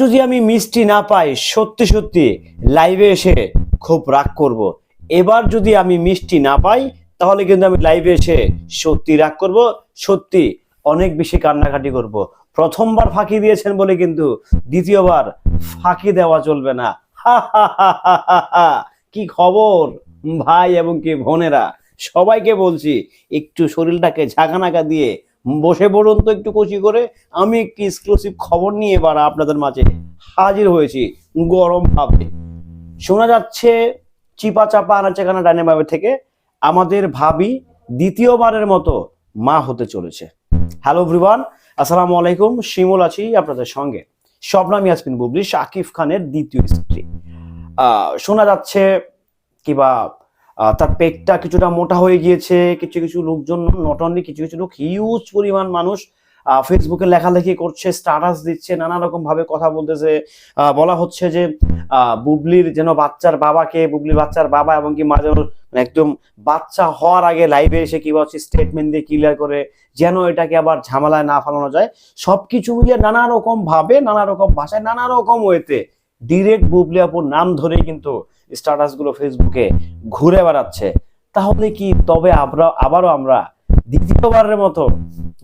যদি আমি মিষ্টি না পাই, সত্যি সত্যি লাইভে এসে খুব রাগ করব। এবার যদি আমি মিষ্টি না পাই, তাহলে কিন্তু আমি লাইভে এসে সত্যি রাগ করব, সত্যি অনেক বেশি কান্নাকাটি করব। প্রথমবার ফাঁকি দিয়েছেন বলে কিন্তু দ্বিতীয়বার ফাঁকি দেওয়া চলবে না। কি খবর ভাই এবং কি বোনেরা? সবাইকে বলছি, একটু শরীরটাকে ঝাঁকানাকা দিয়ে বসে পড়ুন তো একটু কচি করে। আমি একটি এক্সক্লুসিভ খবর নিয়ে এবার আপনাদের মাঝে হাজির হয়েছি গরম ভাবে। শোনা যাচ্ছে চিপা চাপা আনাচে কানা ডাইনামাইভ থেকে আমাদের ভাবি দ্বিতীয়বারের মতো মা হতে চলেছে। হ্যালো এভরিওয়ান আসসালামু আলাইকুম, শিমুল আছি আপনাদের সঙ্গে। স্বপ্না ইয়াসমিন বুবলি, শাকিব খানের দ্বিতীয় স্ত্রী। শোনা যাচ্ছে কিবা তার পেটটা কিছুটা মোটা হয়ে গিয়েছে, কিছু কিছু লোকজন নট অনলি কিছু কিছু লোক হিউজ পরিমাণ মানুষ ফেসবুকে লেখালেখি করছে স্ট্যাটাস দিচ্ছে, নানা রকম ভাবে কথা বলতেছে বলা হচ্ছে যে বুবলির যেন বাচ্চার বাবাকে, বুবলির বাচ্চার বাবা এবং কি মা যেন একদম বাচ্চা হওয়ার আগে লাইভে এসে কিবা হচ্ছে স্টেটমেন্ট দিয়ে ক্লিয়ার করে যেন এটাকে আবার ঝামেলায় না ফেলানো যায়। সবকিছু মিলিয়ে নানা রকম ভাবে, নানা রকম ভাষায়, নানা রকম ওয়েতে ডিরেক্ট বুবলি আপুর নাম ধরেই কিন্তু স্ট্যাটাসগুলো ফেসবুকে ঘুরে বেড়াচ্ছে। তাহলে কি তবে আমরা, আবারও আমরা দ্বিতীয়বারের মতো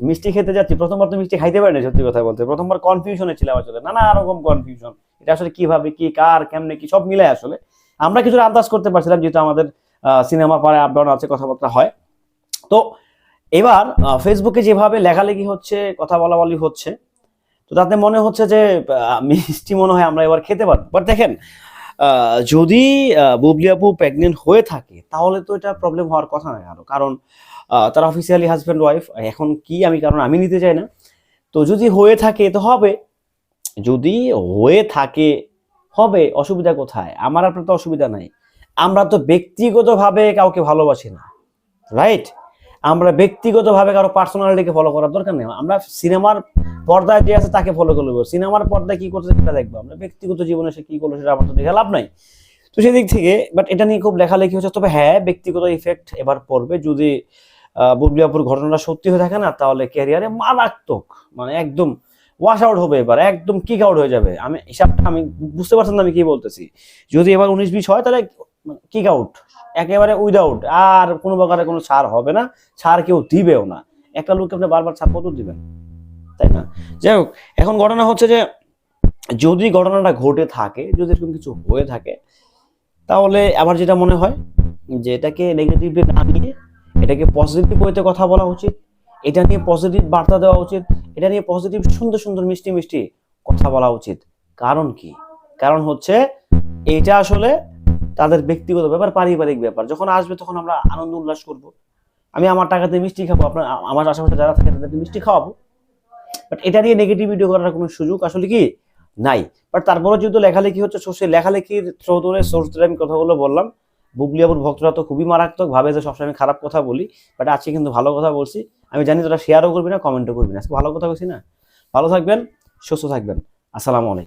মিষ্টি খেতে যাচ্ছি? প্রথমবার তো মিষ্টি খাইতে পারিনি, সত্যি কথা বলতে। প্রথমবার কনফিউশনে ছিলাম আসলে। নানা রকম কনফিউশন এটা আসলে কীভাবে, কি, কার, কেমনে, কি, সব মিলে আসলে। আমরা কিছু আন্দাজ করতে পারছিলাম যেহেতু আমাদের সিনেমা পাড়ায় আপ ডাউন আছে, কথাবার্তা হয়। তো এবার ফেসবুকে যেভাবে লেখালেখি হচ্ছে, কথা বলা বলি হচ্ছে তাতে মনে হচ্ছে যে মিষ্টি মনে হয় আমরা এবার খেতে পারব। বাট দেখেন যদি বুবলি আপু প্রেগনেন্ট হয়ে থাকে, তাহলে তো এটা প্রবলেম হওয়ার কথা নয় আরও। কারণ তারা অফিসিয়ালি হাজব্যান্ড ওয়াইফ এখন কি আমি, কারণ আমি নিতে চাই না। তো যদি হয়ে থাকে, তো হবে। যদি হয়ে থাকে, হবে, অসুবিধা কোথায়? আমার আপনার তো অসুবিধা নাই। আমরা তো ব্যক্তিগতভাবে কাউকে ভালোবাসি না রাইট আমরা ব্যক্তিগতভাবে কারও পার্সোনালিটিকে ফলো করার দরকার নেই। আমরা সিনেমার পর্দায় যে আছে তাকে ফলো করব সিনেমার পর্দায় কি করছে সেটা দেখব আমরা। ব্যক্তিগত জীবনে সে কি করল সেটা আমার তো দেখে লাভ নাই। তো সেদিক থেকে বাট এটা নিয়ে খুব লেখালেখি হচ্ছে। তবে হ্যাঁ ব্যক্তিগত ইফেক্ট এবার পড়বে। যদি বুবলিয়াপুর ঘটনাটা সত্যি হয়ে থাকে না, তাহলে ক্যারিয়ারে মারাত্মক মানে একদম ওয়াশ আউট হবে এবার, একদম কিক আউট হয়ে যাবে। আমি, হিসাবটা আমি বুঝতে পারছেন না আমি কি বলতেছি। যদি এবার উনিশ বিশ হয়, তাহলে কিক আউট একেবারে উইদাউট আর কোনো প্রকারে কোনো ছাড় হবে না। ছাড় কেউ দিবেও না। একটা লোককে আপনি বারবার ছাড় কত দিবেন? তাই না? যাই হোক এখন ঘটনা হচ্ছে যে যদি ঘটনাটা ঘটে থাকে যদি এরকম কিছু হয়ে থাকে তাহলে আমার যেটা মনে হয় যে এটাকে নেগেটিভলি না নিয়ে এটাকে পজিটিভ ওয়েতে কথা বলা উচিত এটা নিয়ে পজিটিভ বার্তা দেওয়া উচিত এটা নিয়ে পজিটিভ সুন্দর সুন্দর মিষ্টি মিষ্টি কথা বলা উচিত। কারণ কি? কারণ হচ্ছে এটা আসলে তাদের ব্যক্তিগত ব্যাপার পারিবারিক ব্যাপার। যখন আসবে তখন আমরা আনন্দ উল্লাস করব। আমি আমার টাকাতে মিষ্টি খাব আপনার আমার আশেপাশে যারা থাকে তাদেরকে মিষ্টি খাওয়াবো। বাট এটা নিয়ে নেগেটিভ নেগেটিভিটি করার কোনো সুযোগ আসলে কি নাই। বাট তারপরে যেহেতু লেখালেখি হচ্ছে সো সেই লেখালেখির থ্রো ধরে সোর্স ধরে আমি কথাগুলো বললাম। বুবলি আবুর ভক্তরা তো খুবই মারাত্মক ভাবে যে সবসময় আমি খারাপ কথা বলি বাট আজকে কিন্তু ভালো কথা বলছি। আমি জানি তোরা শেয়ারও করবি না কমেন্টও করবি না। আজকে ভালো কথা বলছি না। ভালো থাকবেন, সুস্থ থাকবেন। আসসালামু আলাইকুম।